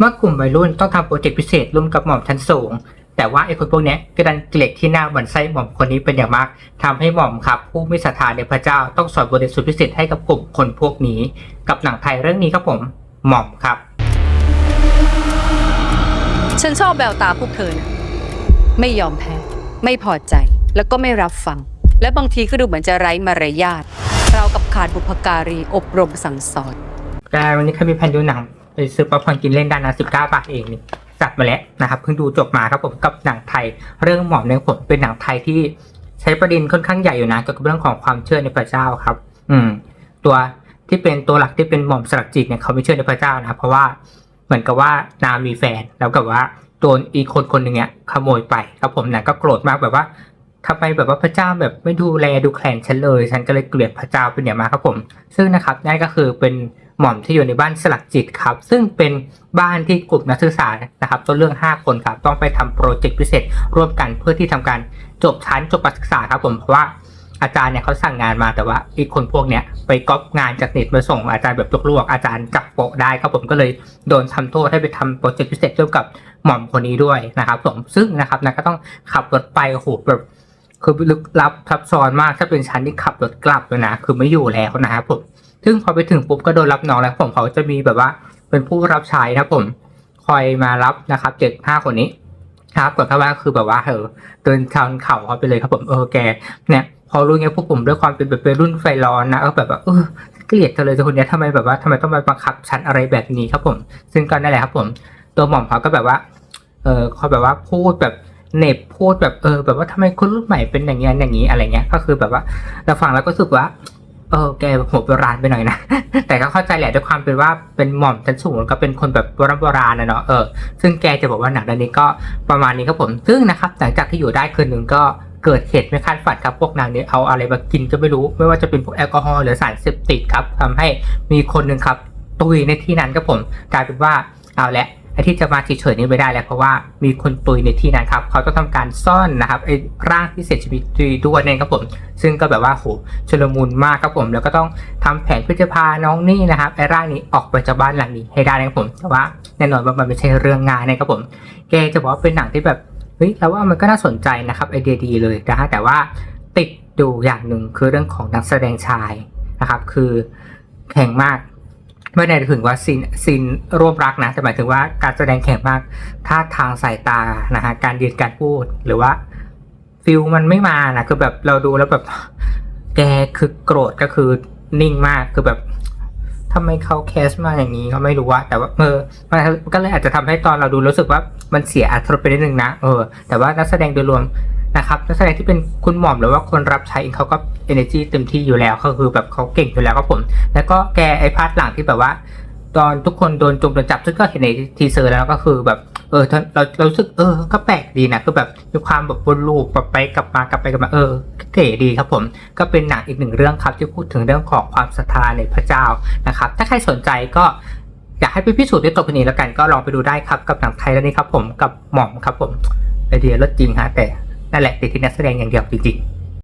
เมื่อกลุ่มวัยรุ่นต้องทำโปรเจกต์พิเศษร่วมกับหม่อมชั้นสูง แต่ว่าไอ้คนพวกเนี้ยก็ดันเกลียดที่หน้าเหมือนไส้หม่อมคนนี้เป็นอย่างมากทำให้หม่อมครับ ผู้ไม่ศรัทธาในพระเจ้าต้องสอนบทเรียนสุดพิเศษให้กับกลุ่มคนพวกนี้ กับหนังไทยเรื่องนี้ครับผมหม่อมครับ ฉันชอบแววตาพวกเธอนะไม่ยอมแพ้ ไม่พอใจแล้วก็ไม่รับฟัง และบางทีก็ดูเหมือนจะไร้มารยาทเรากับขาดบุพการีอบรมสั่งสอน แต่วันนี้เคยมีแผนดูหนัง ไปซื้อป๊อปคอร์นกินเล่นได้นะสิบเก้าบาทเองนี่จัดมาแล้วนะครับเพิ่งดูจบมาครับผมกับหนังไทย เรื่องหมอมเนี่ยผมเป็นหนังไทยที่ใช้ประเด็นค่อนข้างใหญ่อยู่นะเกี่ยวกับเรื่องของความเชื่อในพระเจ้าครับ อืม ตัวที่เป็นตัวหลักที่เป็นหม่อมสลักจิตเนี่ยเขาไม่เชื่อในพระเจ้านะครับเพราะว่าเหมือนกับว่านางมีแฟนแล้วกับว่าโดนอีกคนคนหนึ่งเนี่ยขโมยไปครับผมเนี่ยก็โกรธมากแบบว่า ทำไมแบบว่าพระเจ้าแบบไม่ดูแลดูแคลนฉันเลย ฉันก็เลยเกลียดพระเจ้าเป็นอย่างมากครับผม ซึ่งนะครับนั่นก็คือเป็นหม่อมที่อยู่ในบ้านสลักจิตครับ ซึ่งเป็นบ้านที่กลุ่มนักศึกษานะครับต้นเรื่อง 5 คนครับ ต้องไปทำโปรเจกต์พิเศษร่วมกันเพื่อที่ทำการจบชั้นจบการศึกษาครับผมเพราะว่าอาจารย์เนี่ยเขาสั่งงานมาแต่ว่าอีกคนพวกเนี้ยไปก๊อปงานจากเน็ตมาส่งอาจารย์แบบลวกๆอาจารย์จับโปะได้ครับผมก็เลยโดนทำโทษให้ไปทำโปรเจกต์พิเศษเกี่ยวกับหม่อมคนนี้ด้วยนะครับผมซึ่งนะครับนะก็ต้องขับรถไปโอ้โหแบบ คือลึกลับซับซ้อนมากถ้าเป็นชั้นที่ขับรถกลับเลยนะคือไม่อยู่แล้วนะครับผมซึ่งพอไปถึงปุ๊บก็โดนรับน้องแล้วผมเขาจะมีแบบว่าเป็นผู้รับใช้นะครับผมคอยมารับนะครับเจ็ดห้าคนนี้ครับก่อนเข้ามาคือแบบว่าเออเดินชานเข่าเขาไปเลยครับผมเออแกเนี่ยพอรู้ไงพวกผมด้วยความเป็นแบบวัยรุ่นไฟร้อนนะเออแบบว่าเออเกลียดเธอเลยคนเนี้ยทำไมแบบว่าทำไมต้องมาบังคับฉันอะไรแบบนี้ครับผม ซึ่งก็นั่นแหละครับผม ตัวหม่อมเขาก็แบบว่า เออเขาแบบว่าพูดแบบ เน็บพูดแบบเออ แบบว่าทำไมคนรุ่นใหม่เป็นอย่างเงี้ยอย่างนี้อะไรเงี้ย ก็คือแบบว่าเราฟังแล้วก็รู้สึกว่า เออแกหัวโบราณไปหน่อยนะ แต่ก็เข้าใจแหละด้วยความเป็นว่าเป็นหม่อมชั้นสูงแล้วก็เป็นคนแบบโบราณโบราณนะเนาะเออซึ่งแกจะบอกว่าหนังเรื่องนี้ก็ประมาณนี้ครับผมซึ่งนะครับหลังจากที่อยู่ได้คืนหนึ่งก็เกิดเหตุไม่คาดฝันครับพวกนางเนี่ยเอาอะไรมากินก็ไม่รู้ ไม่ว่าจะเป็นพวกแอลกอฮอล์หรือสารเสพติดครับทำให้มีคนหนึ่งครับตุยในที่นั้นครับผมกลายเป็นว่าเอาละ อ้ที่จะมาเฉยๆนี้ไม่ได้แล้วเพราะว่ามีคนตุยในที่นั้นครับเขาต้องทำการซ่อนนะครับไอ้ร่างที่เสียชีวิตด้วยเนี่ยครับผม ซึ่งก็แบบว่าโหชลมุนมากครับผม แล้วก็ต้องทำแผนเพื่อจะพาน้องนี่นะครับไอ้ร่างนี้ออกไปจากบ้านหลังนี้ให้ได้นะครับผมแต่ว่าแน่นอนว่ามันไม่ใช่เรื่องง่ายนะครับผมแกจะบอกว่าเป็นหนังที่แบบเฮ้ยเราว่ามันก็น่าสนใจนะครับไอเดียดีเลยนะฮะแต่ว่าติดดูอย่างหนึ่งคือเรื่องของนักแสดงชายนะครับคือแข็งมาก ไม่ได้ถึงว่าซีนซีนร่วมรักนะแต่หมายถึงว่าการแสดงแข็งมากท่าทางสายตานะฮะการยืนการพูดหรือว่าฟิลมันไม่มานะคือแบบเราดูแล้วแบบ แกคือโกรธก็คือนิ่งมากคือแบบทำไมเขาแคสมาอย่างนี้ก็ไม่รู้ว่า แต่ว่าเออมันก็เลยอาจจะทำให้ตอนเราดูรู้สึกว่ามันเสียอรรรสไปนิดนึงนะเออแต่ว่านักแสดงโดยรวม นะครับนักแสดงที่เป็นคุณหม่อมหรือว่าคนรับใช้เองเขาก็ energy เต็มที่อยู่แล้วก็คือแบบเขาเก่งอยู่แล้วครับผม แล้วก็แกไอพาร์ทหลังที่แบบว่า ตอนทุกคนโดนจุ่มโดนจับซึ่งก็เห็นในทีเซอร์แล้วก็คือแบบเออเราเราสึกเออก็แปลกดีนะคือแบบมีความแบบวนลูปแบบไปกลับมากลับไปกลับมาเออเก๋ดีครับผม ก็เป็นหนังอีกหนึ่งเรื่องครับที่พูดถึงเรื่องของความศรัทธาในพระเจ้านะครับ ถ้าใครสนใจก็อยากให้ไปพิสูจน์ด้วยตัวคนนี้แล้วกันก็ลองไปดูได้ครับกับหนังไทยเรื่องนี้ครับผมกับหม่อมครับผมไอเดียรสจริงฮะแต่ นั่นแหละติดที่นักแสดงอย่างเดียวจริงๆ